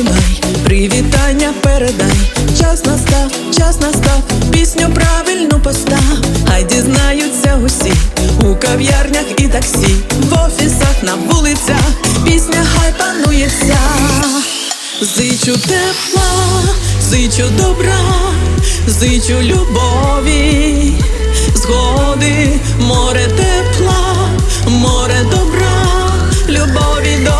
лунай, привітання передай, час настав, час настав, пісню правильну постав, хай дізнаються усі. У кав'ярнях і таксі, в офісах, на вулицях, пісня хай панується, зичу тепла, зичу добра, зичу любові, згоди, море тепла, море добра, любові добра.